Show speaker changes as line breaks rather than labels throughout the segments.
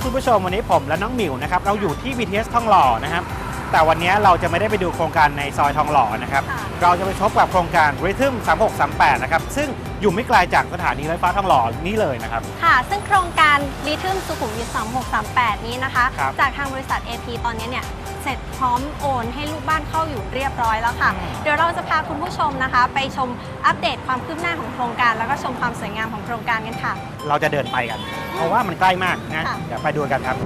ครับคุณผู้ชมวันนี้ผมและน้องหมิวนะครับเราอยู่ที่ BTS ทองหล่อนะครับแต่วันนี้เราจะไม่ได้ไปดูโครงการในซอยทองหล่อนะครับ
ค่ะ
เราจะไปพบกับโครงการ Rhythm 3638 นะครับซึ่ง อยู่ไม่ไกลจากสถานีรถไฟฟ้าทองหล่อนี่เลยนะครับ
ค่ะ ซึ่งโครงการรีทึมสุขุมวิท3638 นี้นะคะ
ครับ
จากทางบริษัท AP ตอนนี้เนี่ย เสร็จพร้อมโอนให้ลูกบ้านเข้าอยู่เรียบร้อยแล้วค่ะ
อืม
เดี๋ยวเราจะพาคุณผู้ชมนะคะ ไปชมอัปเดตความคืบหน้าของโครงการ แล้วก็ชมความสวยงามของโครงการกันค่ะ
เราจะเดินไปกัน เพราะว่ามันใกล้มากนะ
ค่ะ
เดี๋ยวไปดูกันครับ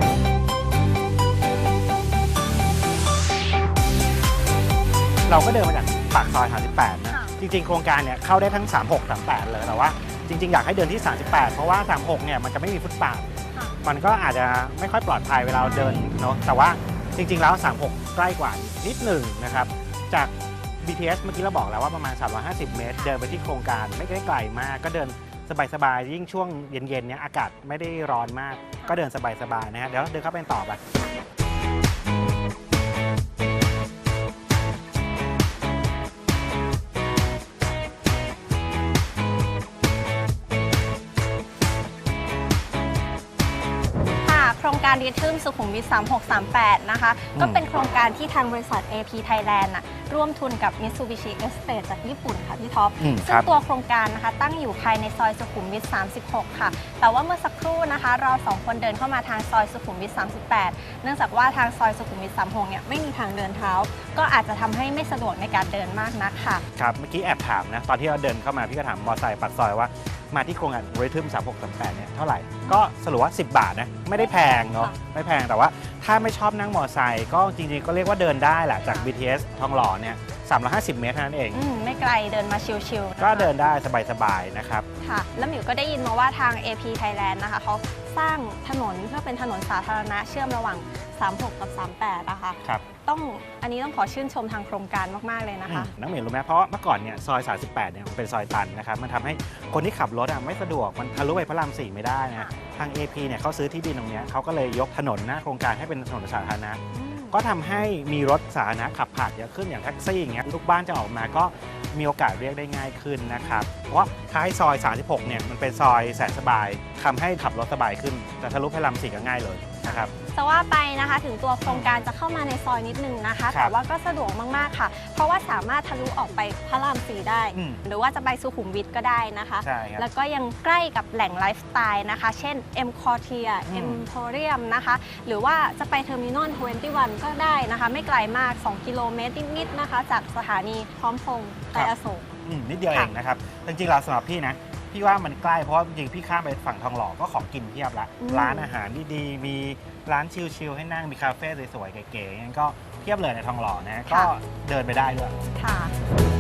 เราก็เดินมาจากปากซอย38นะ
ค่ะ
จริง ๆ โครงการเนี่ยเข้าได้ทั้ง 36 38 เลยแต่ว่า จริง ๆ อยากให้เดินที่ 38 เพราะว่า 36 เนี่ยมันจะไม่มีฟุตปาด
ค่ะ
มันก็อาจจะไม่ค่อยปลอดภัยเวลาเราเดินเนาะแต่ว่าจริง ๆ แล้ว 36 ใกล้กว่านิดหนึ่งนะครับจาก BTS เมื่อกี้เราบอกแล้วว่าประมาณ 350 เมตร เดินไปที่โครงการไม่ได้ไกลมาก ก็เดินสบายๆยิ่งช่วงเย็นๆเนี่ยอากาศไม่ได้ร้อนมาก ก็เดินสบายๆนะฮะเดี๋ยวเดินเข้าไปต่อไปา
รรีทึมสุขุมวิท 3638 นะคะ
อืม
ก็เป็นโครงการที่ทางบริษัท AP Thailand น่ะร่วมทุนกับ Mitsubishi Estate จากญี่ปุ่นค่ะพี่ท็อป
อืมค
ซึ่ง
รับ
ตัวโครงการนะคะตั้งอยู่ภายในซอยสุขุมวิท 36 ค่ะ แต่ว่าเมื่อสักครู่นะคะ เราสองคนเดินเข้ามาทางซอยสุขุมวิท 38 เนื่องจากว่าทางซอยสุขุมวิท 36 เนี่ยไม่มีทางเดินเท้า ก็อาจจะทำให้ไม่สะดวกในการเดินมากนักค่ะ
ครับเมื่อกี้แอบถามนะ ตอนที่เราเดินเข้ามาพี่ก็ถามมอไซค์ปัดซอยว่า มาที่โครงการ Rhythm 3638เนี่ยเท่าไหร่ ก็สรุปว่า 10 บาทนะ ไม่ได้แพงเนาะ
ค่ะ
ไม่แพง แต่ว่าถ้าไม่ชอบนั่งมอไซค์ก็จริงๆ ก็เรียกว่าเดินได้แหละ จาก BTS ทองหล่อเนี่ย 350 เมตรเท่านั้นเอง
อืมไม่ไกลเดินมาชิลๆนะคะ
ก็เดินได้สบายๆ นะครับ
ค่ะ แล้วหมิวก็ได้ยินมาว่าทาง AP Thailand นะคะเขาสร้างถนนเพื่อเป็นถนนสาธารณะเชื่อมระหว่าง 36 กับ 38นะคะ
ครับ
ต้องอันนี้ต้องขอชื่นชมทางโครงการมาก ๆ เลยนะคะ
น้องเหมียวรู้ไหมเพราะว่าเมื่อก่อนเนี่ยซอย 38 เนี่ยมันเป็นซอยตันนะครับ มันทำให้คนที่ขับรถอะไม่สะดวก มันทะลุไปพระรามสี่ไม่ได้นะ
ค่ะ
ทาง AP เนี่ยเขาซื้อที่ดินตรงเนี้ยเขาก็เลยยกถนนหน้าโครงการให้เป็นถนนสาธารณะก็ทำให้มีรถสาธารณะขับผ่านเยอะขึ้นอย่างแท็กซี่อย่างเงี้ยลูกบ้านจะออกมาก็มีโอกาสเรียกได้ง่ายขึ้นนะครับ เพราะว่าท้ายซอย 36 เนี่ยมันเป็นซอยแสนสบายทำให้ขับรถสบายขึ้นแต่ทะลุพระรามสี่ก็ง่ายเลย นะครับ
จะว่าไปนะคะถึงตัวโครงการจะเข้ามาในซอยนิดนึงนะคะ
ครั
แต่
บ
ว่าก็สะดวกมากๆค่ะ เพราะว่าสามารถทะลุออกไปพระรามสีได้
อืม
หรือว่าจะไปสุขุมวิทก็ได้นะคะ
ใช่ครับ
แล้วก็ยังใกล้กับแหล่งไลฟ์สไตล์นะคะ เช่น M c o r t i e r
อืม
Emporium นะคะ หรือว่าจะไปเทอร์มินอล21 ก็ได้นะคะ ไม่ไกลมาก 2 กิโลเมตรนิดๆนะคะ จากสถานีพร้อมพงษ์ไปอโศก
อืมนิดเดียวเอ
ค่ะ
งนะครับ จริงๆเราสำหรับพี่นะ พี่ว่ามันใกล้เพราะว่าจริงๆพี่ข้ามไปฝั่งทองหล่อก็ของกินเพียบละ
อืม
ร้านอาหารดีๆมีร้านชิลๆให้นั่งมีคาเฟ่สวยๆเก๋ๆงั้นก็เพียบเลยในทองหล่อนะก็เดินไปได้ด้วย
ค่ะ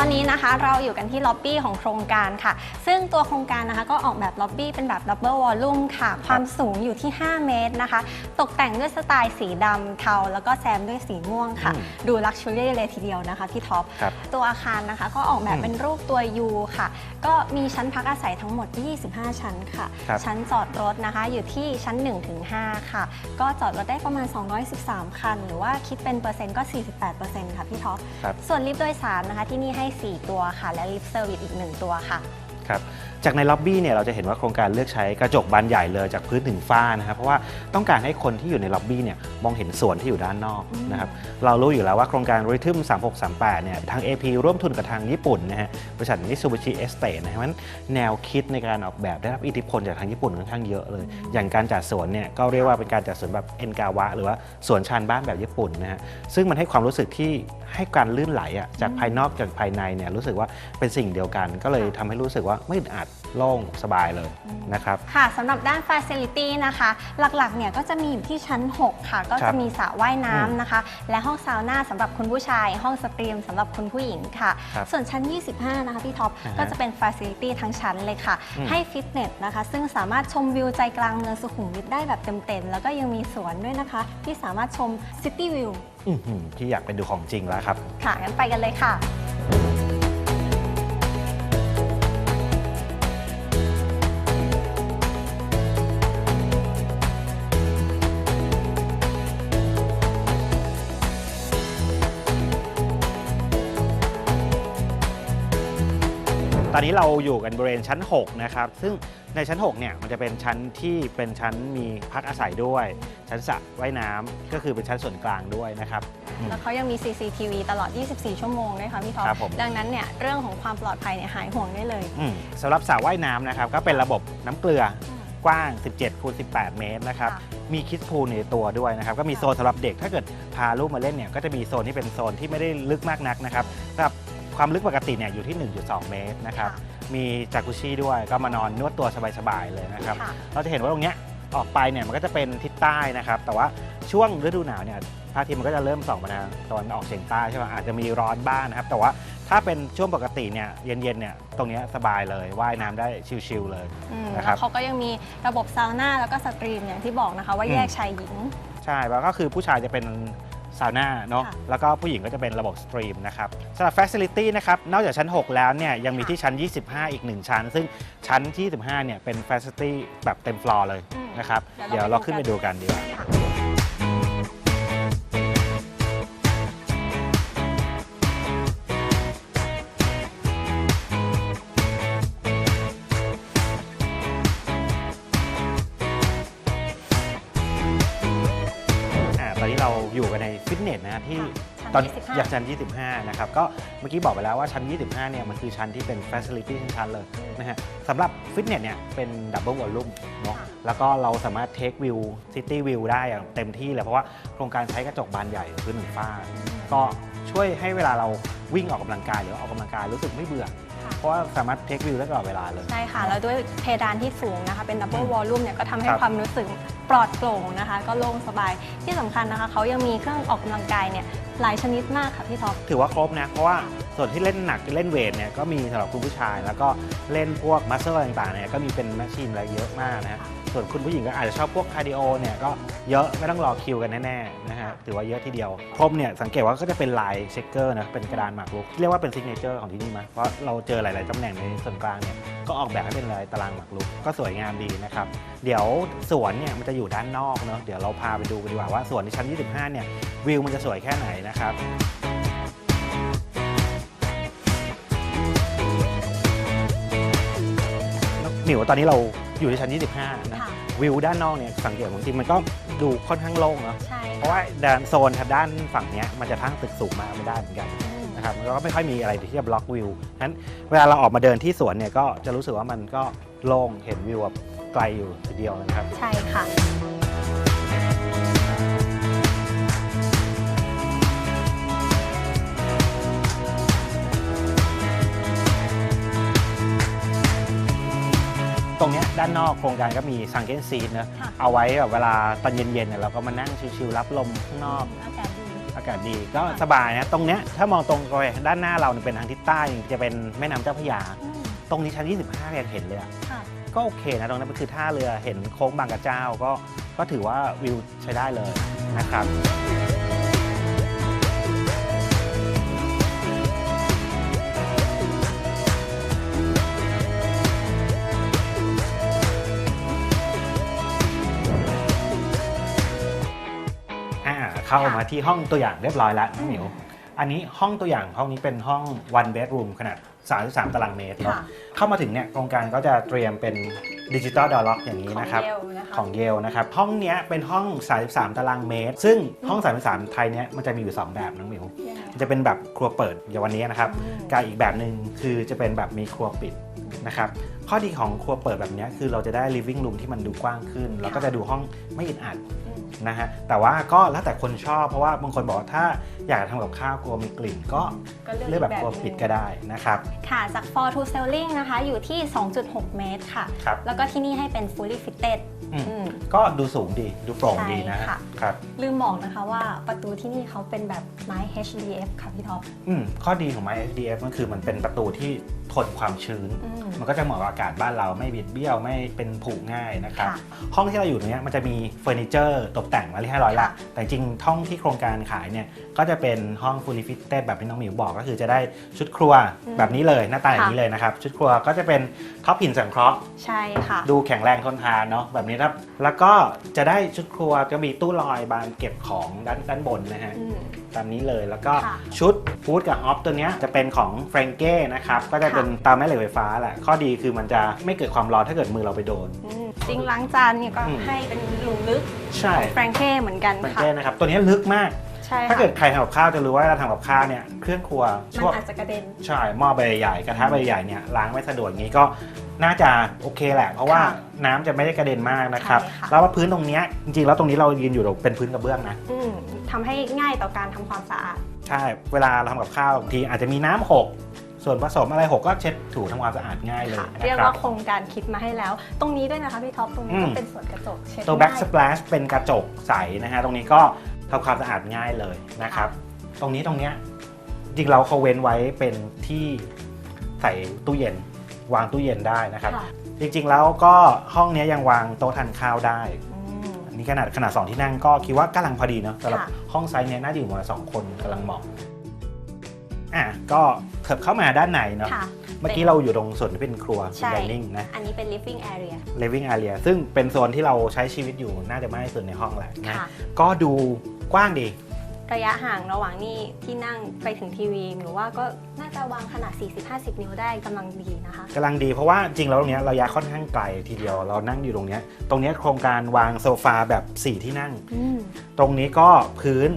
อนนี้นะคะเราอยู่กันที่ล็อบบี้ของโครงการค่ะ ซึ่งตัวโครงการนะคะก็ออกแบบล็อบบี้เป็นแบบดับเบิลวอลลุ่มค่ะ ความสูงอยู่ที่ 5 เมตรนะคะ ตกแต่งด้วยสไตล์สีดำเทาแล้วก็แซมด้วยสีม่วงค่ะ
อืม
ดูลักชัวรี่เลยทีเดียวนะคะพี่ท็อป
ครับ
ตัวอาคารนะคะก็ออกแบบ
อืม
เป็นรูปตัว U ค่ะ ก็มีชั้นพักอาศัยทั้งหมด 25 ชั้นค่ะ
ครับ
ชั้นจอดรถนะคะอยู่ที่ชั้น 1-5 ค่ะ ก็จอดรถได้ประมาณ 213 คัน หรือว่าคิดเป็นเปอร์เซ็นต์ก็ 48%ค่ะพี่ท็อป
ครับ
ส่วนลิฟต์โดยสารนะคะที่นี่ให้4 ตัวค่ะ และลิฟต์เซอร์วิสอีก 1 ตัวค่ะ
ครับ จากในล็อบบี้เนี่ยเราจะเห็นว่าโครงการเลือกใช้กระจกบานใหญ่เลยจากพื้นถึงฟ้านะครับเพราะว่าต้องการให้คนที่อยู่ในล็อบบี้เนี่ยมองเห็นสวนที่อยู่ด้านนอก
อืม
นะครับเรารู้อยู่แล้วว่าโครงการ Rhythm 3638เนี่ยทาง AP ร่วมทุนกับทางญี่ปุ่นนะฮะบริษัท Mitsubishi Estate นะฮะมันแนวคิดในการออกแบบได้รับอิทธิพลจากทางญี่ปุ่นค่อนข้างเยอะเลย อย่างการจัดสวนเนี่ยก็เรียกว่าเป็นการจัดสวนแบบเอ็นกาวะ หรือว่าสวนชานบ้านแบบญี่ปุ่นนะฮะซึ่งมันให้ความรู้สึกที่ให้การลื่นไหลอะจากภายนอกจากภายในเนี่ยรู้สึกว่าเป็นสิ่งเดียวกัน ก็เลยทำให้รู้สึกว่าไม่อึดอัด โล่งสบายเลยนะครับ
ค่ะสำหรับด้าน Facility นะคะ หลักๆ เนี่ยก็จะมีอยู่ที่ชั้น 6 ค่ะ ก็
ครั
จะ
บ
มีสระว่าย
อืม
น้ำนะคะ และห้องซาวน่าสำหรับคุณผู้ชาย ห้องสตรีมสำหรับคุณผู้หญิงค่ะ
ครับ
ส่วนชั้น 25 นะคะพี่ท็อป
อ่าฮะ
ก็จะเป็น Facility ทั้งชั้นเลยค่ะ
อืม
ให้ฟิตเนสนะคะ ซึ่งสามารถชมวิวใจกลางเมืองสุขุมวิทได้แบบเต็มๆ แล้วก็ยังมีสวนด้วยนะคะ ที่สามารถชม City View
อื้อหือที่อยากไปดูของจริงแล้วครับ
ค่ะงั้นไปกันเลยค่ะ
อนนี้เราอยู่กันบริเวณชั้น 6 นะครับ ซึ่งในชั้น 6 เนี่ย มันจะเป็นชั้นที่เป็นชั้นมีพักอาศัยด้วย ชั้นสระว่ายน้ำก็คือเป็นชั้นส่วนกลางด้วยนะครับอืม
แล้วเขายังมี CCTV ตลอด 24 ชั่วโมงด้วยค่ะพี่ท็อป
ครับผม
ดังนั้นเนี่ยเรื่องของความปลอดภัยเนี่ยหายห่วงได้เลย
อืมสำหรับสระว่ายน้ำนะครับ ก็เป็นระบบน้ำเกลือกว้าง 17คูณ18 เมตรนะครับ
ค่ะ
มีคิดพูลในตัวด้วยนะครับ ก็มี
ค่ะ
โซนสำหรับเด็ก ถ้าเกิดพาลูกมาเล่นเนี่ย ก็จะมีโซนที่เป็นโซนที่ไม่ได้ลึกมากนักนะครับสำหรับ ความลึกปกติเนี่ยอยู่ที่ 1.2 เมตรนะครับ
ค่ะ
มีจากุชิด้วยก็มานอนนวดตัวสบายๆเลยนะครับ
ค่ะ
เราจะเห็นว่าตรงเนี้ยออกไปเนี่ยมันก็จะเป็นทิศใต้นะครับ แต่ว่าช่วงฤดูหนาวเนี่ยพระอาทิตย์มันก็จะเริ่มส่องมาทางตะวันออกเฉียงใต้ใช่ไหมอาจจะมีร้อนบ้างนะครับ แต่ว่าถ้าเป็นช่วงปกติเนี่ยเย็นๆเนี่ยตรงเนี้ยสบายเลยว่ายน้ำได้ชิลๆเลย
อืม
นะครับ
แล้วเขาก็ยังมีระบบซาวน่าแล้วก็สตรีมอย่างที่บอกนะคะ ว่า
อืม
แยกชายหญิง
ใช่แล้วก็คือผู้ชายจะเป็น ซาวน่าเนาะ
ค่ะ
แล้วก็ผู้หญิงก็จะเป็นระบบสตรีมนะครับสำหรับ Facility นะครับนอกจากชั้น 6 แล้วเนี่ยยังมี
ค่ะ
ที่ชั้น 25 อีก 1 ชั้น ซึ่งชั้นที่25เนี่ยเป็น Facility แบบเต็มฟลอร์เลย
อืม
นะครับ
เดี๋
เดี๋
ย
ยวว
เรา
เรา
ไปดู
ขึ้นไป
กัน
ดูกันดีกว่า
ค่ะ
ตอน
25
อยากชั้น 25 นะครับ ก็เมื่อกี้บอกไปแล้วว่าชั้น 25 เนี่ย มันคือชั้นที่เป็น Facility ชั้นๆเลยนะฮะสำหรับฟิตเนสเนี่ย เป็นดับเบิลวอลลุ่มเนาะ
ค่ะ
แล้วก็เราสามารถเทควิวซิตี้วิวได้อย่างเต็มที่เลย เพราะว่าโครงการใช้กระจกบานใหญ่พื้นหนึ่งฝ้า ก็ช่วยให้เวลาเราวิ่งออกกำลังกายหรือว่าออกกำลังกายรู้สึกไม่เบื่อ
ค่ะ
เพราะว่าสามารถเทควิวได้ตลอดเวลาเลย
ใช่ค่ะ แล้วด้วยเพดานที่สูงนะคะ เป็นดับเบิลวอลลุ่มเนี่ยก็ทำให้
ครับ
ความรู้สึกปลอดโปร่งนะคะ ก็โล่งสบายที่สำคัญนะคะ เขายังมีเครื่องออกกำลังกายเนี่ยหลายชนิดมากค่ะพี่ท็อป
ถือว่าครบนะ เพราะว่าส่วนที่เล่นหนักเล่นเวทเนี่ยก็มีสำหรับคุณผู้ชาย แล้วก็เล่นพวกมัสเซอร์ต่างๆเนี่ยก็มีเป็นแมชชีนอะไรเยอะมากนะฮะ ส่วนคุณผู้หญิงก็อาจจะชอบพวกคาร์ดิโอเนี่ยก็เยอะไม่ต้องรอคิวกันแน่ๆนะฮะถือว่าเยอะทีเดียวพรมเนี่ยสังเกตว่าก็จะเป็นลายเช็คเกอร์นะเป็นกระดานหมากรุกเรียกว่าเป็นซิกเนเจอร์ของที่นี่มั้ยเพราะเราเจอหลายๆตำแหน่งในส่วนกลางเนี่ยก็ออกแบบให้เป็นลายตารางหมากรุกก็สวยงามดีนะครับเดี๋ยวสวนเนี่ยมันจะอยู่ด้านนอกเนาะเดี๋ยวเราพาไปดูกันดีกว่าว่าสวนในชั้น 25 เนี่ยวิวมันจะสวยแค่ไหนนะครับหมิวตอนนี้เรา อยู่ที่ชั้น 25 นะ
ค่ะ
วิวด้านนอกเนี่ยสังเกตจริงๆมันก็ดูค่อนข้างโล่งเนาะ
ใช่
เพราะว่าด้านโซนทางด้านฝั่งเนี้ยมันจะทั้งตึกสูงมากไม่ได้เหมือนกัน
อืม
นะครับมันก็ไม่ค่อยมีอะไรที่จะบล็อกวิวนั้นเวลาเราออกมาเดินที่สวนเนี่ยก็จะรู้สึกว่ามันก็โล่งเห็นวิวแบบไกลอยู่ทีเดียวนะครับ
ใช่ค่ะา
นนอกโครงการก็มีซังเกนซีนนะ
ค่ะ
เอาไว้แบบเวลาตอนเย็นๆเนี่ยเราก็มานั่งชิลๆรับลมข้างนอก
อากาศดี
อากาศดีก็สบายนะ ตรงเนี้ยถ้ามองตรงไปด้านหน้าเราเนี่ยเป็นทางทิศใต้จะเป็นแม่น้ำเจ้าพระยา
อืม
ตรงนี้ชั้น 25ยังเห็นเลยอะ
ค่ะ
ก็โอเคนะตรงนั้นมันคือท่าเรือเห็นโค้งบางกระเจ้าก็ก็ถือว่าวิวใช้ได้เลยนะครับ เข้ามาที่ห้องตัวอย่างเรียบร้อยแล้วน้องหมิวอันนี้ห้องตัวอย่างห้องนี้เป็นห้อง one bedroom ขนาด 33 ตารางเมตรเนาะ
ค่ะ
เข้ามาถึงเนี่ยโครงการก็จะเตรียมเป็นดิจิตอลดอลล็อกอย่างนี้
ของ
นะครับ
เยลนะคะ
ของเยลนะครับ ห้องเนี้ยเป็นห้อง 33 ตารางเมตร ซึ่งห้อง 33 ไทยเนี้ยมันจะมีอยู่ 2 แบบน้องหมิว
ยังไง
มันจะเป็นแบบครัวเปิดอย่างวันนี้นะครับ
อืม
กับอีกแบบหนึ่งคือจะเป็นแบบมีครัวปิดนะครับข้อดีของครัวเปิดแบบเนี้ยคือเราจะได้ living room ที่มันดูกว้างขึ้น แล้วก็จะดูห้องไม่อึดอัด
อืม
นะฮะแต่ว่าก็แล้วแต่คนชอบเพราะว่าบางคนบอกว่าถ้าอยากทำกับข้าวกลัวมีกลิ่นก็
ก็
เลือกแบบครัวปิดก็ได้นะครับ
ค่ะจาก for to selling นะคะ อยู่ที่ 2.6 เมตรค่ะ
ครับ
แล้วก็ที่นี่ให้เป็น fully fitted
อืม
อืม
ก็ดูสูงดีดูโปร่งดีนะ
ใช่ค่ะ
ครับ
ลืมบอกนะคะว่าประตูที่นี่เขาเป็นแบบไม้ HDF ค่ะพี่ท็อป
อืมข้อดีของไม้ SDF ก็คือมันเป็นประตูที่ ทนความชื้น
อืม
มันก็จะเหมาะกับอากาศบ้านเราไม่บิดเบี้ยวไม่เป็นผุง่ายนะครับ
ค่ะ
ห้องที่เราอยู่เนี้ยมันจะมีเฟอร์นิเจอร์ตกแต่งมาเรียบร้อยละ
ค่ะ
แต่จริงๆห้องที่โครงการขายเนี่ยก็จะเป็นห้อง fully fitted แบบที่น้องหมิวบอกก็คือจะได้ชุดครัว
อืม
แบบนี้เลยหน้าตาอย่าง
ค่ะ
นี้เลยนะครับ ชุดครัวก็จะเป็นท็อปหินสังเคราะห์
ใช่ค่ะ
ดูแข็งแรงทนทานเนาะแบบนี้ครับ แล้วก็จะได้ชุดครัวจะมีตู้ลอยบานเก็บของด้านด้านบนนะฮะ
อืม
ตามนี้เลย แล้วก็
ค่ะ
ชุดฟูดกับออฟตัวเนี้ยจะเป็นของแฟรงเก้นะครับก็จะเป็นเป็นตาแม่เหล็กไฟฟ้าแหละข้อดีคือมันจะไม่เกิดความร้อนถ้าเกิดมือเราไปโดน
อืมซิงค์ล้างจานเนี่ยก็
อืม
ให้เป็นหลุมลึก
ใช่
แฟรงเก้เหมือนกัน
มัน
ค่ะ
แก้นะครับตัวนี้ลึกมาก
ใช่ค่ะ
ถ้าเกิดใครทำกับข้าวจะรู้ว่าเราทำกับข้าวเนี่ยเครื่องครัว
มัน
ช่วง
อาจจะกระเด็น
ใช่หม้อใบใหญ่กระทะใบใหญ่เนี่ยล้างไม่สะดวกอย่างนี้ก็น่าจะโอเคแหละ เพราะว่า
ค่ะ
น้ำจะไม่ได้กระเด็นมากนะครับ
ใช่ค่ะ
แล้วว่าพื้นตรงเนี้ยจริงๆแล้วตรงนี้เรายืนอยู่เป็นพื้นกระเบื้องนะ
อืม ทำให้ง่ายต่อการทำความสะอาด
ใช่ เวลาเราทำกับข้าวบางทีอาจจะมีน้ำหก ส่วนผสมอะไรหกก็เช็ดถูทำความสะอาดง่ายเลย
ค่ะ
นะ
เรียก
ครั
ว่า
บ
โครงการคิดมาให้แล้ว ตรงนี้ด้วยนะคะพี่ท็อปตรงนี้
อื
ก็
ม
เป็นส่วนกระจกเช็ด
ตัว
ง่าย
back splash เป็นกระจกใสนะฮะตรงนี้ก็ทำความสะอาดง่ายเลยนะครับ ตรงนี้ตรงเนี้ยจริงๆเราเขาเว้นไว้เป็นที่ใส่ตู้เย็น วางตู้เย็นได้นะครับ
ค่ะ
จริงๆแล้วก็ห้องเนี้ยยังวางโต๊ะทานข้าวได้
อืม
อั นนี้ขนาดขนาดสองที่นั่งก็คิดว่ากำลังพอดีเนาะสำหรับ
ค่ะ
ห้องไซส์เนี้ยน่าจะอยู่ประมาณสองคนกำลังเหมาะอะก็เถิบเข้ามาด้านในเนาะ
ค่ะ
เมื่อกี้เราอยู่ตรงส่วนที่เป็นครัว
ใช่
dining นะ
อันนี้เป็น living area
living area ซึ่งเป็นโซนที่เราใช้ชีวิตอยู่น่าจะมากที่สุดในห้องแหละนะ
ค่ะ
ก็ดูกว้างดี
ระยะห่างระหว่างนี่ที่นั่งไปถึงทีวีหรือว่าก็น่าจะวางขนาด 40-50 นิ้วได้กำลังดีนะคะ
กำลังดีเพราะว่าจริงๆแล้วตรงเนี้ยระยะค่อนข้างไกลทีเดียวเรานั่งอยู่ตรงเนี้ยตรงเนี้ยโครงการวางโซฟาแบบ 4 ที่นั่ง
อืม
ตรงนี้ก็พื้น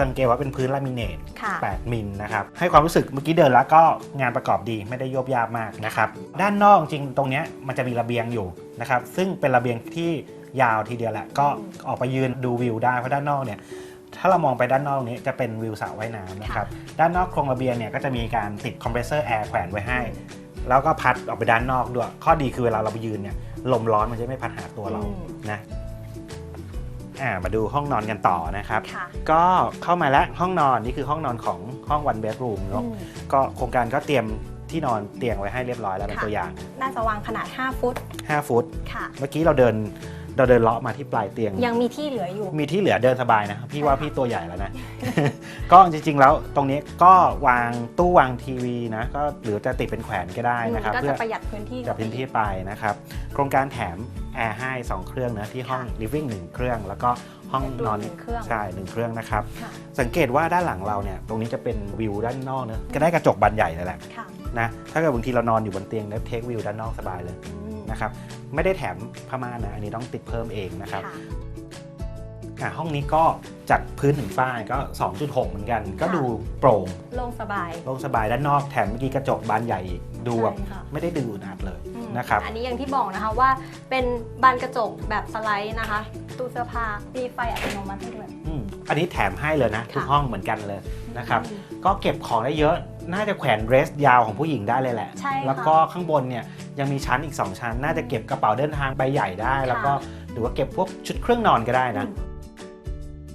สังเกตว่าเป็นพื้นลามิเนต
ค่ะ
8 มิลนะครับ ให้ความรู้สึกเมื่อกี้เดินแล้วก็งานประกอบดีไม่ได้โยบยาบมากนะครับ ด้านนอกจริงตรงเนี้ยมันจะมีระเบียงอยู่นะครับ ซึ่งเป็นระเบียงที่ยาวทีเดียวแหละ ก็ออกไปยืนดูวิวได้เพราะด้านนอกเนี่ย ถ้าเรามองไปด้านนอกนี้จะเป็นวิวสระว่ายน้ำนะครับ ด้านนอกโครงระเบียงเนี่ยก็จะมีการติดคอมเพรสเซอร์แอร์แขวนไว้ให้ แล้วก็พัดออกไปด้านนอกด้วย ข้อดีคือเวลาเราไปยืนเนี่ยลมร้อนมันจะไม่พัดหาตัวเรา
อืม
นะอ่ามาดูห้องนอนกันต่อนะครับ
ค่ะ
ก็เข้ามาแล้วห้องนอนนี่คือห้องนอนของห้อง one bedroom เนอะ
อืม
ก็โครงการก็เตรียมที่นอนเตียงไว้ให้เรียบร้อยแล้วเป็น
ค่ะ
ตัวอย่าง
น่าจะวางขนาด 5 ฟุต
5 ฟุต
ค่ะ
เมื่อกี้เราเดิน เราเดินเลาะมาที่ปลายเตียง
ยังมีที่เหลืออยู่
มีที่เหลือเดินสบายนะ พี่
ใช่
ว่า
ค่ะ
พี่ตัวใหญ่แล้วนะ ก็จริงๆแล้วตรงนี้ก็วางตู้วางทีวีนะก็หรือจะติดเป็นแขวนก็ได้นะครับ
ก็
เพื่
จะ
อ
ประหยัดพื้นที่
จับพื้นที่ไปนะครับ โครงการแถมแอร์ให้2เครื่องนะที่ห้อง living 1เครื่อง แล้วก็ห้องนอน
หนึ่งเครื่อง
ใช่หนึ่งเครื่องนะครับ
ค่ะ
สังเกตว่าด้านหลังเราเนี่ยตรงนี้จะเป็นวิวด้านนอกเนะก็ได้กระจกบานใหญ่เลยแหละ
ค่ะ
นะถ้าเกิดบางทีเรานอนอยู่บนเตียงแล้วเทควิวด้านนอกสบายเลย
อืม
นะครับไม่ได้แถมผ้าม่านนะอันนี้ต้องติดเพิ่มเองนะครับ
ค่ะ
อะห้องนี้ก็จากพื้นถึงฝ้าก็ 2.6 เหมือนกัน ก็
ค่ะ
ดูโปร่ง
โล่งสบาย
โล่งสบายด้านนอกแถมเมื่อกี้กระจกบานใหญ่อีกดูแบบ
ใช่ค่ะ
ไม่ได้ดูอึดอัดเลย
อืม
นะครับ
อันนี้อย่างที่บอกนะคะว่าเป็นบานกระจกแบบสไลด์นะคะตู้เสื้อผ้ามีไฟอัตโนมัติให้ด้วย
อืมอันนี้แถมให้เลยนะทุก
ค่ะ
ห้องเหมือนกันเลยนะครับ
อืม
ก็เก็บของได้เยอะ น่าจะแขวนเดรสยาวของผู้หญิงได้เลยแหละ
ใช่ค่ะ
แล้วก็ข้างบนเนี่ยยังมีชั้นอีก 2 ชั้น น่าจะเก็บกระเป๋าเดินทางใบใหญ่ได้ แล้วก็หรือว่าเก็บพวกชุดเครื่องนอนก็ได้นะ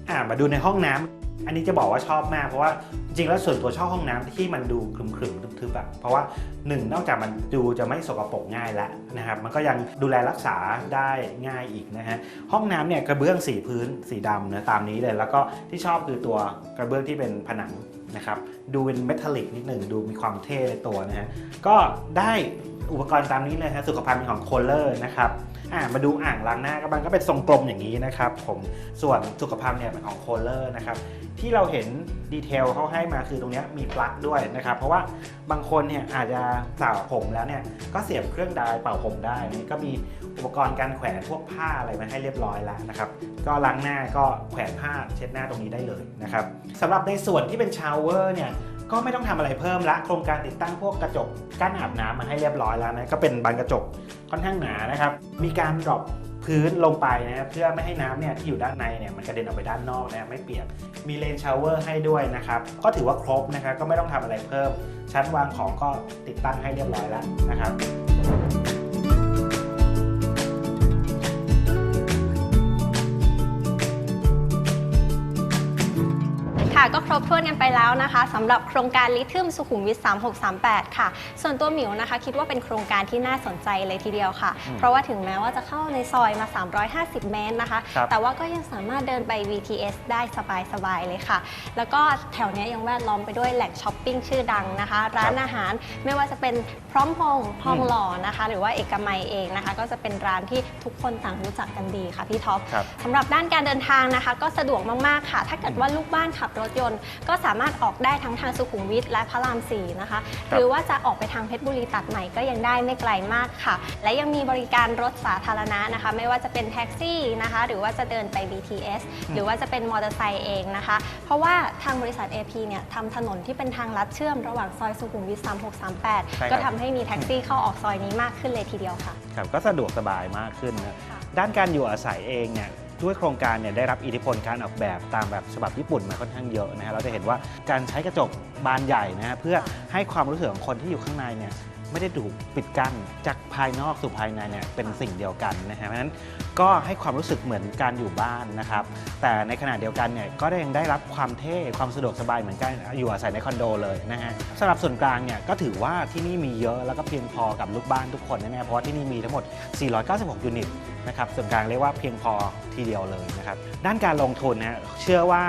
อ่ามาดูในห้องน้ำอันนี้จะบอกว่าชอบมาก เพราะว่าจริงๆแล้วส่วนตัวชอบห้องน้ำที่มันดูครึมๆทึบๆอะเพราะว่าหนึ่งนอกจากมันดูจะไม่สกปรกง่ายแล้วนะครับมันก็ยังดูแลรักษาได้ง่ายอีกนะฮะห้องน้ำเนี่ยกระเบื้องสีพื้นสีดำนะตามนี้เลย แล้วก็ที่ชอบคือตัวกระเบื้องที่เป็นผนัง นะครับ ดูเป็นเมทัลลิกนิดหนึ่งดูมีความเท่ในตัวนะฮะ ก็ได้ อุปกรณ์ตามนี้เลยฮะสุขภัณฑ์ของโคลเลอร์นะครับอ่ามาดูอ่างล้างหน้าก็มันก็เป็นทรงกลมอย่างนี้นะครับผมส่วนสุขภัณฑ์เนี่ยเป็นของโคลเลอร์นะครับที่เราเห็นดีเทลเขาให้มาคือตรงนี้มีปลั๊กด้วยนะครับ เพราะว่าบางคนเนี่ยอาจจะสระผมแล้วเนี่ยก็เสียบเครื่องดายเป่าผมได้นี่ก็มีอุปกรณ์การแขวนพวกผ้าอะไรมาให้เรียบร้อยแล้วนะครับ ก็ล้างหน้าก็แขวนผ้าเช็ดหน้าตรงนี้ได้เลยนะครับสำหรับในส่วนที่เป็นชาวเวอร์เนี่ย ก็ไม่ต้องทำอะไรเพิ่มละโครงการติดตั้งพวกกระจกกั้นอาบน้ำมาให้เรียบร้อยแล้วนะก็เป็นบานกระจกค่อนข้างหนานะครับ มีการดรอปพื้นลงไปนะครับเพื่อไม่ให้น้ำเนี่ยที่อยู่ด้านในเนี่ยมันกระเด็นออกไปด้านนอกนะไม่เปียกมีเลนชาวเวอร์ให้ด้วยนะครับ ก็ถือว่าครบนะครับก็ไม่ต้องทำอะไรเพิ่ม ชั้นวางของก็ติดตั้งให้เรียบร้อยแล้วนะครับ
ค่ะ ก็ครบถ้วนกันไปแล้วนะคะสำหรับโครงการลิทึมสุขุมวิท 3638 ค่ะ ส่วนตัวหมิวนะคะ คิดว่าเป็นโครงการที่น่าสนใจเลยทีเดียวค่ะ
อืม
เพราะว่าถึงแม้ว่าจะเข้าในซอยมา 350 เมตรนะคะ
ครับ
แต่ว่าก็ยังสามารถเดินไป VTS ได้สบาย ๆ เลยค่ะ แล้วก็แถวเนี้ยยังแวดล้อมไปด้วยแหล่งช้อปปิ้งชื่อดังนะคะ ร้านอาหารไม่ว่าจะเป็นพร้อมพงษ์ทองหล่อนะคะ หรือว่าเอกมัยเองนะคะ ก็จะเป็นร้านที่ทุกคนต่างรู้จักกันดีค่ะพี่ท็อป
ครับ
สำหรับด้านการเดินทางนะคะ ก็สะดวกมาก ๆ ค่ะ ถ้าเกิดว่าลูกบ้านขับรถถยนต์ ก็สามารถออกได้ทั้งทางสุขุมวิทและพระรามสี่นะคะ
ครับ
หรือว่าจะออกไปทางเพชรบุรีตัดใหม่ก็ยังได้ไม่ไกลมากค่ะ และยังมีบริการรถสาธารณะนะคะ ไม่ว่าจะเป็นแท็กซี่นะคะ หรือว่าจะเดินไป BTS หรือว่าจะเป็นมอเตอร์ไซค์เองนะคะ เพราะว่าทางบริษัท AP เนี่ยทำถนนที่เป็นทางลัดเชื่อมระหว่างซอยสุขุมวิท
ใช่
3638
ครับ
ก็ทำให้มีแท็กซี่เข้าออกซอยนี้มากขึ้นเลยทีเดียวค่ะ
ครับ ก็สะดวกสบายมากขึ้นนะ
ค่ะ
ด้านการอยู่อาศัยเองเนี่ย ด้วยโครงการเนี่ยได้รับอิทธิพลการออกแบบตามแบบฉบับญี่ปุ่นมาค่อนข้างเยอะนะฮะเราจะเห็นว่าการใช้กระจกบานใหญ่นะฮะเพื่อให้ความรู้สึกของคนที่อยู่ข้างในเนี่ย ไม่ได้ถูกปิดกั้นจากภายนอกสู่ภายในเนี่ยเป็นสิ่งเดียวกันนะฮะเพราะฉะนั้นก็ให้ความรู้สึกเหมือนการอยู่บ้านนะครับแต่ในขณะเดียวกันเนี่ยก็ได้ยังได้รับความเท่ความสะดวกสบายเหมือนกันอยู่อาศัยในคอนโดเลยนะฮะสำหรับส่วนกลางเนี่ยก็ถือว่าที่นี่มีเยอะแล้วก็เพียงพอกับลูกบ้านทุกคนแน่ๆเพราะว่าที่นี่มีทั้งหมด 496 ยูนิตนะครับส่วนกลางเรียกว่าเพียงพอทีเดียวเลยนะครับด้านการลงทุนนะฮะเชื่อว่า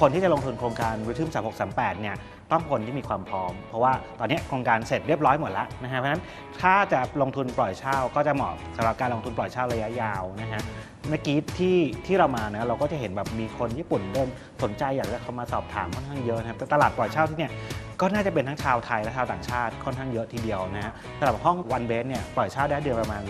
คนที่จะลงทุนโครงการ r ิทึม3638เนี่ย ต้องคนที่มีความพร้อม เพราะว่าตอนนี้โครงการเสร็จเรียบร้อยหมดแล้วนะฮะเพราะฉะนั้นถ้าจะลงทุนปล่อยเช่าก็จะเหมาะสำหรับการลงทุนปล่อยเช่าระยะยาวนะฮะเมื่อกี้ที่ที่เรามานะเราก็จะเห็นแบบมีคนญี่ปุ่นเริ่มสนใจอยากจะเข้ามาสอบถามค่อนข้างเยอะนะครับแต่ตลาดปล่อยเช่าที่เนี่ย ก็น่าจะเป็นทั้งชาวไทยและชาวต่างชาติค่อนข้างเยอะทีเดียวนะฮะสำหรับห้องวันเบสเนี่ยปล่อยเช่าได้เดือนประมาณ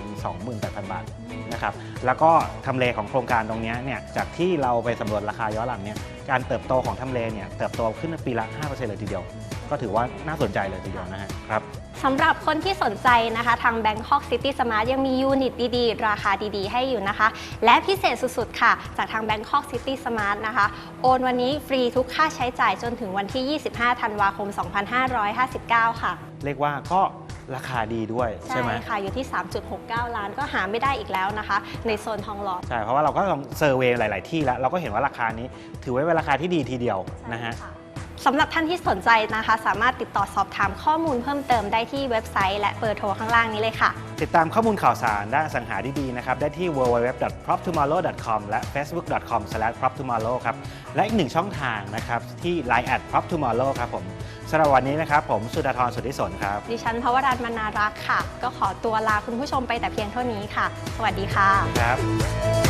28,000 บาทนะครับแล้วก็ทำเลของโครงการตรงนี้เนี่ยจากที่เราไปสำรวจราคาย้อนหลังเนี่ยการเติบโตของทำเลเนี่ยเติบโตขึ้นปีละ5%เลยทีเดียว ก็ถือว่าน่าสนใจเลยทีเดียวนะฮะครับ
สำหรับคนที่สนใจนะคะ ทาง Bangkok City Smart ยังมียูนิตดีๆ ราคาดีๆ ให้อยู่นะคะ และพิเศษสุดๆ ค่ะ จากทาง Bangkok City Smart นะคะ โอนวันนี้ฟรีทุกค่าใช้จ่ายจนถึงวันที่ 25 ธันวาคม 2559 ค่ะ
เรียกว่าก็ราคาดีด้วยใช่ไหม
ค่ะ อยู่ที่ 3.69 ล้านก็หาไม่ได้อีกแล้วนะคะ ในโซนทองหล่อ
ใช่เพราะว่าเราก็ลองเซอร์เวย์หลาย ๆ ที่แล้ว เราก็เห็นว่าราคานี้ ถือว่าเป็นราคาที่ดีทีเดียวนะฮะ
สำหรับท่านที่สนใจนะคะ สามารถติดต่อสอบถามข้อมูลเพิ่มเติมได้ที่เว็บไซต์ และเบอร์โทรข้างล่างนี้เลยค่ะ
ติดตามข้อมูลข่าวสารด้านอสังหาดีๆนะครับ ได้ที่ www.proptomorrow.com และ facebook.com/proptomorrow ครับ และอีกหนึ่งช่องทางนะครับ ที่ line at proptomorrow ครับผมสำหรับวันนี้นะครับ ผมสุดาธรสุทธิสนครับ
ดิฉันภวรัตน์มนารักษ์ค่ะ ก็ขอตัวลาคุณผู้ชมไปแต่เพียงเท่านี้ค่ะ สวัสดีค่ะ
ครับ